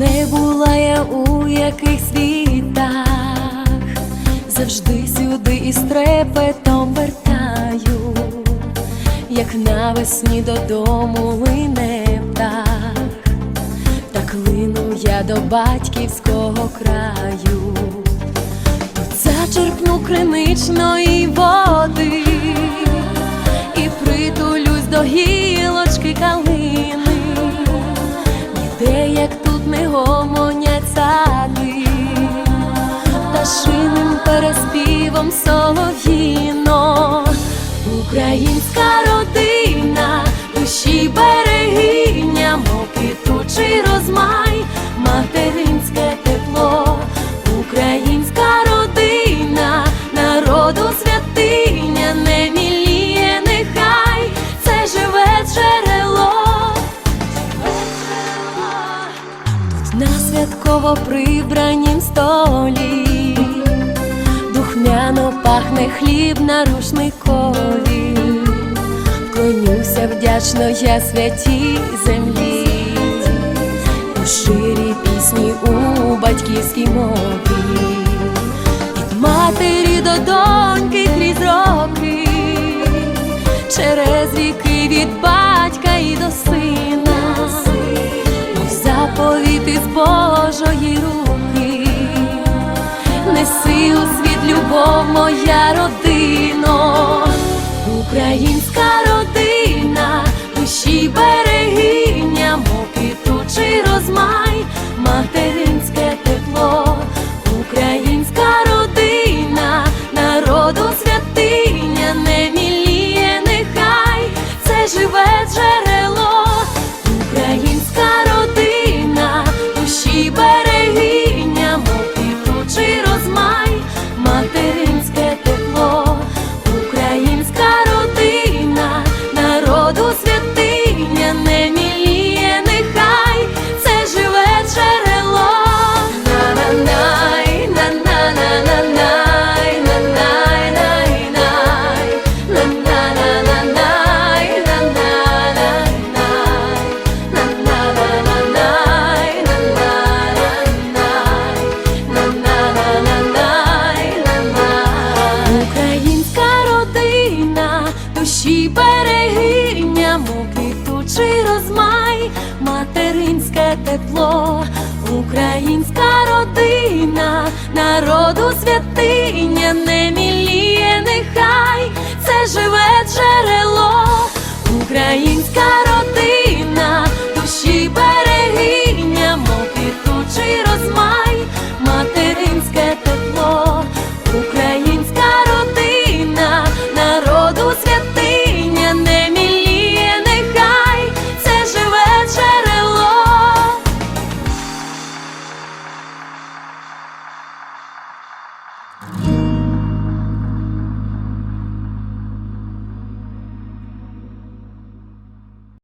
Не була я у яких світах, завжди сюди із трепетом вертаю, як навесні додому лине птах, так лину я до батьківського краю, Тут зачерпну криничної води і притулюсь до гілочки калини, ніде як тут гомонять сади, пташиним переспівом солов'їно, українська родина, душі берегиня, мов квітучий на святково прибранім столі, духмяно пахне хліб на рушникові, Вклонюся вдячно я святій землі, у ширі пісні у батьківській мові, від матері до доньки крізь роки, через віки від батька любов, моя родино, українська родина, тепло, українська родина, народу святиня, не міліє, нехай це живе джерело, українська.